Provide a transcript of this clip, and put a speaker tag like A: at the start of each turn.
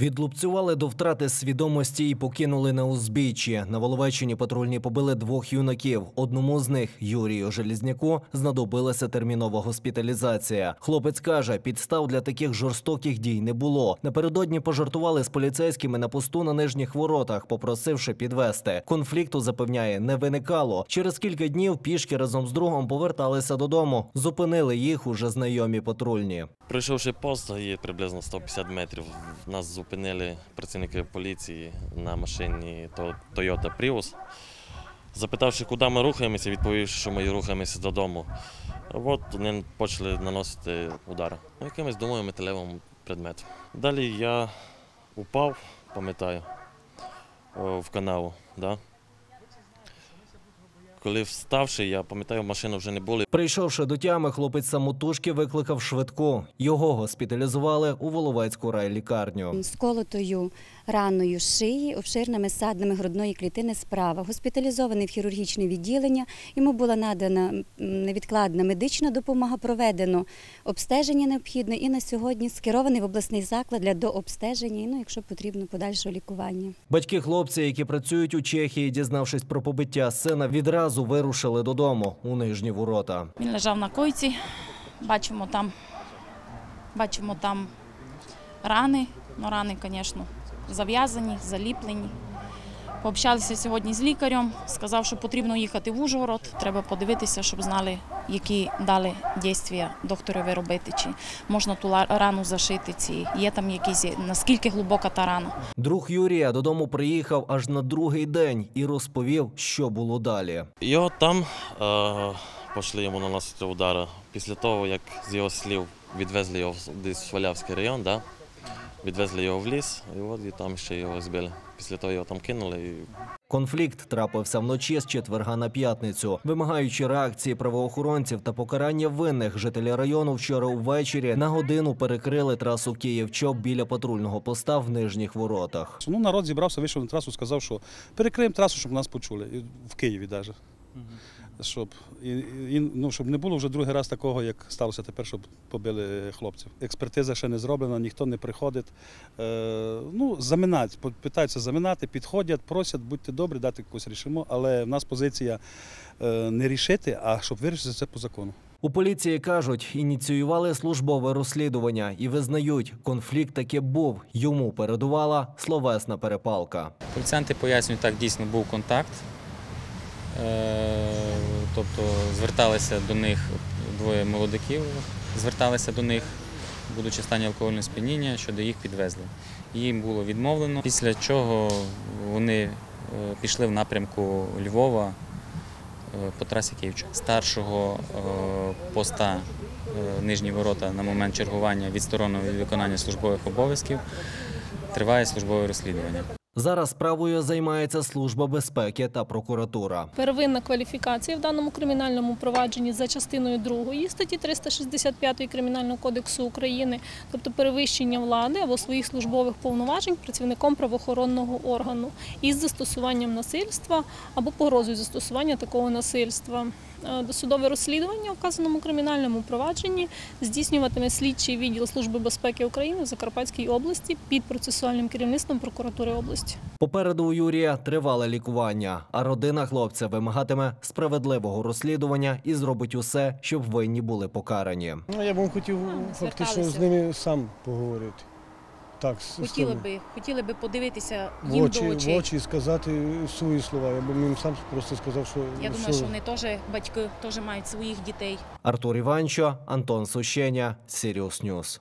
A: Відлупцювали до втрати свідомості і покинули на узбіччі. На Воловеччині патрульні побили двох юнаків. Одному з них, Юрію Желізняку, знадобилася термінова госпіталізація. Хлопець каже, підстав для таких жорстоких дій не було. Напередодні пожартували з поліцейськими на посту на нижніх воротах, попросивши підвести. Конфлікту запевняє, не виникало. Через кілька днів пішки разом з другом поверталися додому. Зупинили їх уже знайомі патрульні.
B: Пройшовши пост, є приблизно 150 метрів. Нас зупинили працівники поліції на машині Toyota Prius. Запитавши, куди ми рухаємося, відповівши, що ми рухаємося додому. От вони почали наносити удар. Ну, якимось, думаю, металевим предметом. Далі я упав, пам'ятаю, в канаву. Да? Коли вставши, я пам'ятаю, машини вже не було.
A: Прийшовши до тями, хлопець самотужки викликав швидку. Його госпіталізували у Воловецьку райлікарню.
C: з колотою раною шиї, обширними саднами грудної клітини справа. Госпіталізований в хірургічне відділення. Йому була надана невідкладна медична допомога, проведено обстеження необхідне і на сьогодні скерований в обласний заклад для дообстеження, ну, якщо потрібно, подальшого лікування.
A: Батьки хлопця, які працюють у Чехії, дізнавшись про побиття сина, відразу вирушили додому у нижні ворота.
D: Він лежав на койці. Бачимо там, бачимо там рани. Ну, рани, звісно, зав'язані, заліплені. Пообщалися сьогодні з лікарем, сказав, що потрібно їхати в Ужгород. Треба подивитися, щоб знали, які дали дійствия докторові робити, чи можна ту ла- рану зашити, чи є там якісь, наскільки глибока та рана.
A: Друг Юрія додому приїхав аж на другий день і розповів, що було далі.
B: Його там е, пішли йому наносити удари. Після того, як з його слів відвезли його в- десь в Свалявський район, да? Відвезли його в ліс, і от і там ще його збили. Після того його там кинули. І
A: Конфлікт трапився вночі з четверга на п'ятницю. Вимагаючи реакції правоохоронців та покарання винних, жителі району вчора увечері на годину перекрили трасу Київ-Чоп біля патрульного поста в нижніх воротах.
E: Ну, народ зібрався, вийшов на трасу, сказав, що перекриємо трасу, щоб нас почули. В Києві навіть. Щоб, і, і, ну, щоб не було вже другий раз такого, як сталося тепер, щоб побили хлопців. Експертиза ще не зроблена, ніхто не приходить. Е, ну, заминать, питаються заминати, підходять, просять, будьте добрі, дати якусь рішимо. Але в нас позиція е, не рішити, а щоб вирішити це по закону.
A: У поліції кажуть, ініціювали службове розслідування і визнають, конфлікт таки був. Йому передувала словесна перепалка.
F: Поліціянти пояснюють, так дійсно був контакт. Тобто зверталися до них двоє молодиків, зверталися до них, будучи в стані алкогольного сп'яніння, щодо їх підвезли. Їм було відмовлено, після чого вони е, пішли в напрямку Львова е, по трасі Київча. Старшого е, поста Нижні ворота на момент чергування відсторонено від виконання службових обов'язків. Триває службове розслідування.
A: Зараз справою займається служба безпеки та прокуратура.
G: Первинна кваліфікація в даному кримінальному провадженні за частиною 2 статті 365 Кримінального кодексу України, тобто перевищення влади або своїх службових повноважень працівником правоохоронного органу із застосуванням насильства або погрозою застосування такого насильства. Е, Досудове розслідування у вказаному кримінальному провадженні здійснюватиме слідчий відділ Служби безпеки України в Закарпатській області під процесуальним керівництвом прокуратури області.
A: Попереду у Юрія тривале лікування, а родина хлопця вимагатиме справедливого розслідування і зробить усе, щоб винні були покарані.
H: Ну, я б хотів фактично з ними сам поговорити. Так,
D: Хотіли би, хотіли би подивитися
H: в очі,
D: до
H: в очі і сказати свої слова. Я б їм сам просто сказав, що
D: Я думаю, що вони теж батьки теж мають своїх дітей.
A: Артур Іванчо, Антон Сущеня, Сіріус Ньюс.